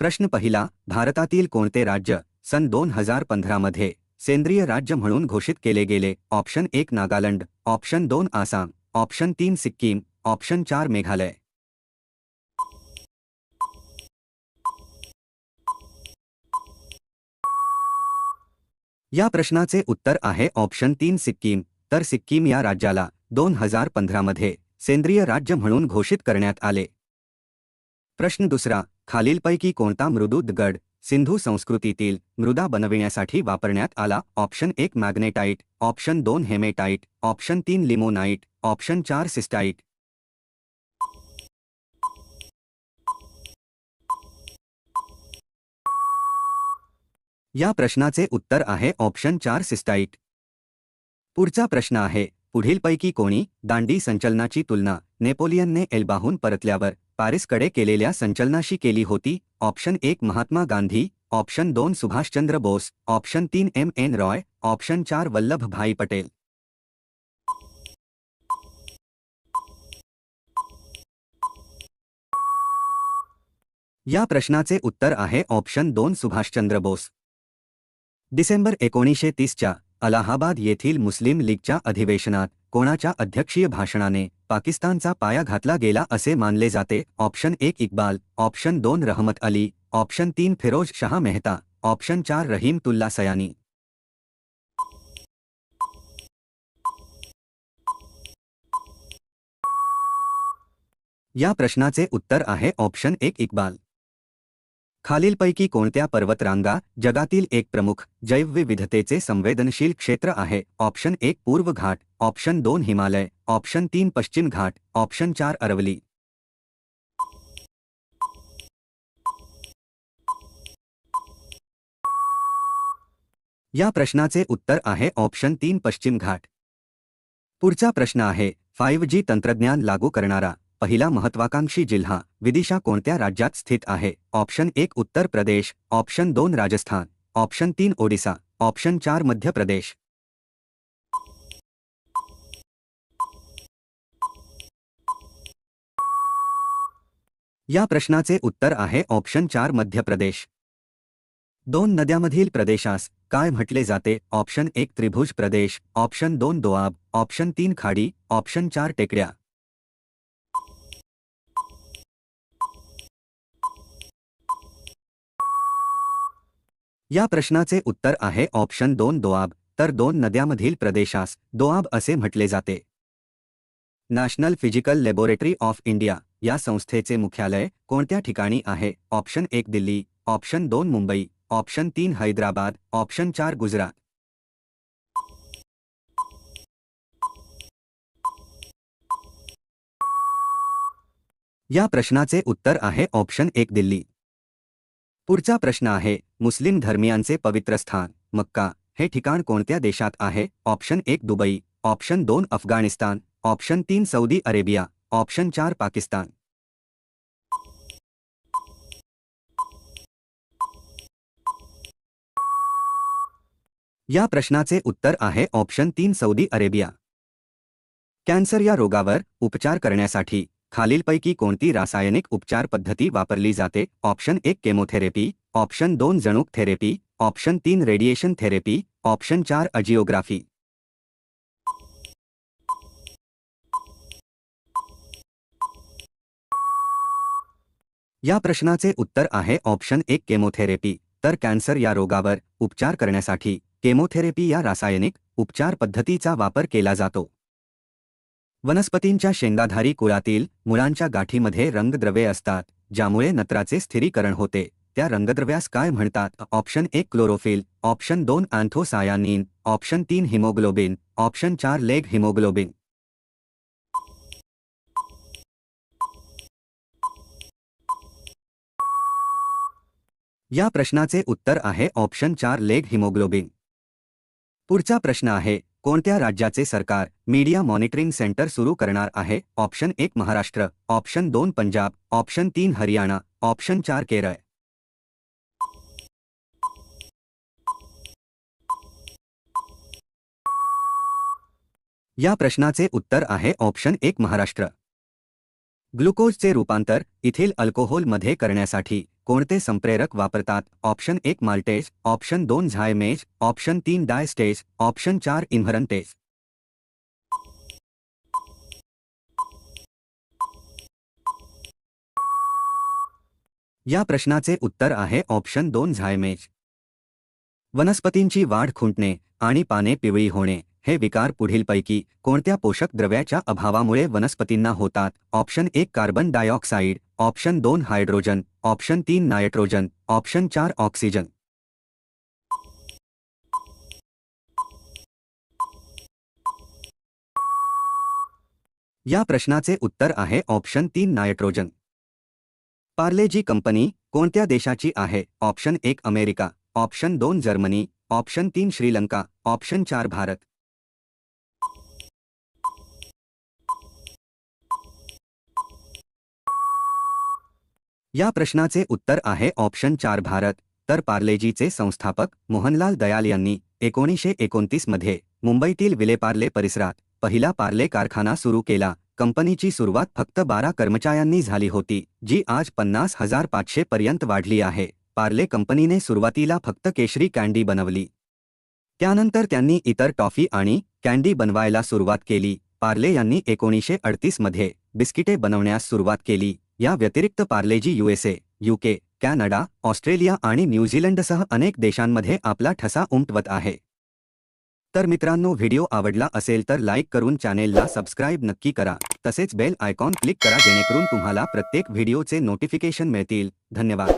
प्रश्न पहिला भारतातील कोणते राज्य सन दोन हजार पंधरामध्ये सेंद्रिय राज्य म्हणून घोषित केले गेले? ऑप्शन एक नागालँड ऑप्शन दोन आसाम ऑप्शन तीन सिक्कीम ऑप्शन चार मेघालय. या प्रश्नाचे उत्तर आहे ऑप्शन तीन सिक्कीम. तर सिक्कीम या राज्याला दोन हजार पंधरामध्ये सेंद्रिय राज्य म्हणून घोषित करण्यात आले. प्रश्न दुसरा खालीलपैकी कोणता मृदू गड सिंधू संस्कृतीतील मृदा बनविण्यासाठी वापरण्यात आला? ऑप्शन एक मॅग्नेटाईट ऑप्शन दोन हेमेटाईट ऑप्शन तीन लिमोनाईट ऑप्शन चार सिस्टाईट या प्रश्नाचे उत्तर आहे ऑप्शन चार सिस्टाईट पुढचा प्रश्न आहे पुढीलपैकी कोणी दांडी संचलनाची तुलना नेपोलियनने एल्बाहून परतल्यावर पॅरिसकडे केलेल्या संचलनाशी केली होती. ऑप्शन एक महात्मा गांधी, ऑप्शन दोन सुभाषचंद्र बोस, ऑप्शन तीन एम एन रॉय, ऑप्शन चार वल्लभभाई पटेल. या प्रश्नाचे उत्तर आहे ऑप्शन दोन सुभाषचंद्र बोस. डिसेंबर एकोणीसशे तीसच्या अलाहाबाद येथील मुस्लिम लीगच्या अधिवेशनात कोणाच्या अध्यक्षीय भाषणाने पाकिस्तानचा पाया घातला गेला असे मानले जाते. ऑप्शन एक इक्बाल, ऑप्शन दोन रहमत अली, ऑप्शन तीन फिरोज शाह मेहता, ऑप्शन चार रहीम तुल्ला सयानी. या प्रश्नाचे उत्तर आहे ऑप्शन एक इक्बाल. खालीलपैकी कोणत्या पर्वतरांगा जगातील एक प्रमुख जैवविविधतेचे संवेदनशील क्षेत्र आहे? ऑप्शन एक, पूर्व घाट. ऑप्शन दोन, हिमालय. ऑप्शन तीन, पश्चिम घाट. ऑप्शन चार, अरवली. या प्रश्नाचे उत्तर आहे ऑप्शन तीन, पश्चिम घाट. पुढचा प्रश्न आहे फाईव्ह जी तंत्रज्ञान लागू करणारा. पहिला महत्वाकांक्षी जिल्हा विदिशा कोणत्या राज्यात स्थित आहे? ऑप्शन एक उत्तर प्रदेश ऑप्शन दोन राजस्थान ऑप्शन तीन ओडिसा ऑप्शन चार मध्य प्रदेश. या प्रश्नाचे उत्तर आहे ऑप्शन चार मध्य प्रदेश. दोन नद्यामधील प्रदेशास काय म्हटले जाते? ऑप्शन एक त्रिभुज प्रदेश ऑप्शन दोन दोआब ऑप्शन तीन खाडी ऑप्शन चार टेकड्या. या प्रश्नाचे उत्तर आहे ऑप्शन दोन दोआब, तर दोन नद्यामधील प्रदेशास दोआब असे म्हटले जाते. National physical laboratory of India या संस्थेचे मुख्यालय कोणत्या ठिकाणी आहे? ऑप्शन एक दिल्ली, ऑप्शन दोन मुंबई, ऑप्शन तीन हैदराबाद, ऑप्शन चार गुजरात. या प्रश्नाचे उत्तर आहे ऑप्शन एक दिल्ली. पुढचा प्रश्न आहे, मुस्लिम धर्मियांचे पवित्र स्थान, मक्का, हे ठिकाण कोणत्या देशात आहे? ऑप्शन एक दुबई, ऑप्शन दोन अफगाणिस्तान, ऑप्शन तीन सौदी अरेबिया, ऑप्शन चार पाकिस्तान. या प्रश्नाचे उत्तर आहे ऑप्शन तीन सौदी अरेबिया. कॅन्सर या रोगावर उपचार करण्यासाठी खालीलपैकी कोणती रासायनिक उपचार पद्धती वापरली जाते? ऑप्शन एक केमोथेरपी, ऑप्शन दोन जणूक थेरपी ऑप्शन तीन रेडिएशन थेरपी, ऑप्शन चार अजिओग्राफी. या प्रश्नाचे उत्तर आहे ऑप्शन एक केमोथेरपी. तर कॅन्सर या रोगावर उपचार करण्यासाठी केमोथेरपी या रासायनिक उपचार पद्धतीचा वापर केला जातो. वनस्पतींच्या शेंगाधारी कुळातील मुळांच्या गाठीमध्ये रंगद्रव्ये असतात ज्यामुळे नत्राचे स्थिरीकरण होते. त्या रंगद्रव्यास काय म्हणतात? ऑप्शन एक क्लोरोफिल. ऑप्शन दोन अँथोसायानिन. ऑप्शन तीन हिमोग्लोबिन. ऑप्शन चार लेग हिमोग्लोबिन. या प्रश्नाचे उत्तर आहे ऑप्शन चार लेग हिमोग्लोबिन. पुढचा प्रश्न आहे कोणत्या राज्याचे सरकार मीडिया मॉनिटरिंग सेंटर सुरू करणार आहे? ऑप्शन एक महाराष्ट्र, ऑप्शन दोन पंजाब, ऑप्शन तीन हरियाणा, ऑप्शन चार केरळ. या प्रश्नाचे उत्तर आहे ऑप्शन एक महाराष्ट्र. ग्लुकोजचे रूपांतर इथिल अल्कोहोलमध्ये करण्यासाठी. कोणते संप्रेरक वापरतात? ऑप्शन एक माल्टेज ऑप्शन दोन झायमेज ऑप्शन तीन डायस्टेज ऑप्शन चार इन्हरंटेज या प्रश्नाचे उत्तर आहे ऑप्शन दोन झायमेज. वनस्पतींची वाढ खुंटणे आणि पाने पिवळी होणे हे विकार पुढीलपैकी कोणत्या पोषक द्रव्याच्या अभावामुळे वनस्पतींना होतात? ऑप्शन एक कार्बन डायऑक्साईड ऑप्शन दोन हायड्रोजन ऑप्शन तीन नाइट्रोजन, ऑप्शन चार ऑक्सीजन। या प्रश्नाचे उत्तर आहे ऑप्शन तीन नायट्रोजन पार्लेजी कंपनी कोणत्या देशाची आहे? ऑप्शन एक अमेरिका, ऑप्शन दोन जर्मनी, ऑप्शन तीन श्रीलंका, ऑप्शन चार भारत। या प्रश्नाचे उत्तर आहे ऑप्शन चार भारत तर पार्लेजीचे संस्थापक मोहनलाल दयाल यांनी एकोणीसशे एकोणतीसमध्ये मुंबईतील विलेपार्ले परिसरात पहिला पार्ले कारखाना सुरू केला. कंपनीची सुरुवात फक्त बारा कर्मचाऱ्यांनी झाली होती जी आज पन्नास हजार पाचशे पर्यंत वाढली आहे. पार्ले कंपनीने सुरुवातीला फक्त केशरी कँडी बनवली. त्यानंतर त्यांनी इतर टॉफी आणि कँडी बनवायला सुरुवात केली. पार्ले यांनी एकोणीसशे अडतीसमध्ये बिस्किटे बनवण्यास सुरुवात केली. या व्यतिरिक्त Parle G USA UK Canada Australia आणि न्यूझीलंडसह अनेक देशांमध्ये आपला ठसा उमटवत आहे. तर मित्रांनो व्हिडिओ आवडला असेल तर लाईक करून चॅनेलला सबस्क्राईब नक्की करा. तसेच बेल आयकॉन क्लिक करा जेणेकरून तुम्हाला प्रत्येक व्हिडिओचे नोटिफिकेशन मिळतील. धन्यवाद.